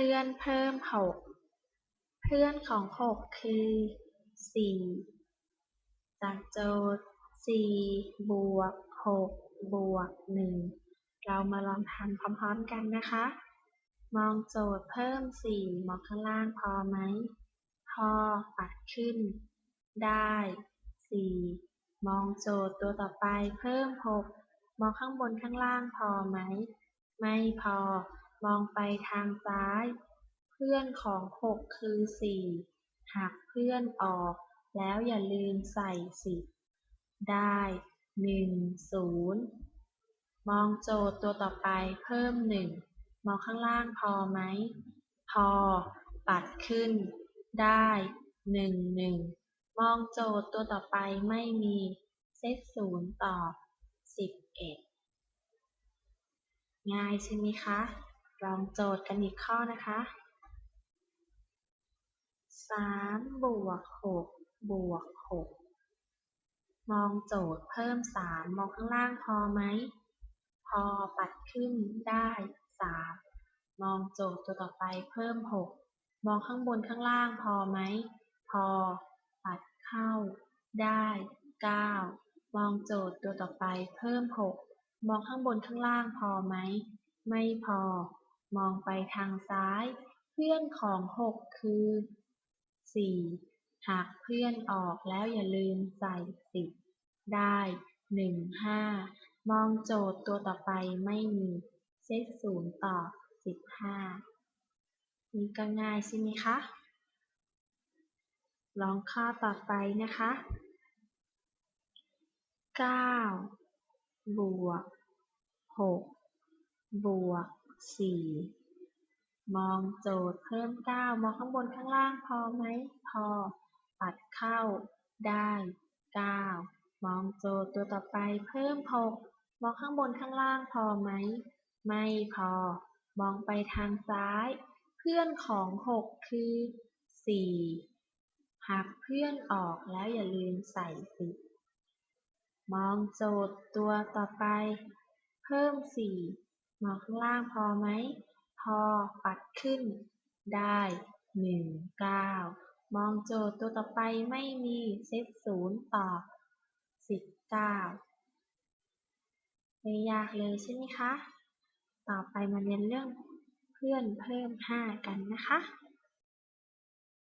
พื่อนเพิ่มหกเพื่อนของหกคือสี่จากโจทย์สี่บวกหกบวกหนึ่งเรามาลองทำพร้อมๆกันนะคะ มองโจทย์เพิ่มสี่มองข้างล่างพอไหมพอปัดขึ้น ได้สี่มองโจทย์ตัวต่อไปเพิ่มหกมองข้างบนข้างล่างพอไหม ไม่พอ มองไปทางซ้าย เพื่อนของหกคือสี่ หักเพื่อนออก แล้วอย่าลืมใส่สิบ ได้หนึ่งศูนย์มองโจทย์ตัวต่อไปเพิ่มหนึ่ง มองข้างล่างพอไหม พอ ปัดขึ้น ได้หนึ่งหนึ่ง มองโจทย์ตัวต่อไปไม่มี เซตศูนย์ตอบสิบเอ็ดง่ายใช่ไหมคะ ลองโจทย์กันอีกข้อนะคะสามบวกหกบวกหกมองโจทย์เพิ่มสามมองข้างล่างพอไหม พอปัดขึ้นได้สามมองโจทย์ตัวต่อไปเพิ่มหกมองข้างบนข้างล่างพอไหม พอปัดเข้าได้เก้ามองโจทย์ตัวต่อไปเพิ่มหกมองข้างบนข้างล่างพอไหม ไม่พอ มองไปทางซ้าย เพื่อนของหกคือ สี่หักเพื่อนออกแล้วอย่าลืมใส่สิบได้หนึ่งห้ามองโจทย์ตัวต่อไปไม่มีเซตศูนย์ต่อสิบห้านี่ก็ง่ายใช่ไหมคะ ลองข้อต่อไปนะคะเก้าบวกหกบวก สี่มองโจทย์เพิ่มเก้ามองข้างบนข้างล่างพอไหม พอ ปัดเข้าได้เก้ามองโจทย์ตัวต่อไปเพิ่มหกมองข้างบนข้างล่างพอไหม ไม่พอ มองไปทางซ้าย เพื่อนของหกคือสี่หักเพื่อนออกแล้วอย่าลืมใส่สิบมองโจทย์ตัวต่อไป เพิ่มสี่ มองข้างล่างพอไหม พอ ปัดขึ้น ได้หนึ่งเก้ามองโจทย์ตัวต่อไปไม่มีเซตศูนย์ตอบสิบเก้าไม่ยากเลยใช่ไหมคะ ต่อไปมาเรียนเรื่องเพื่อนเพิ่มห้ากันนะคะ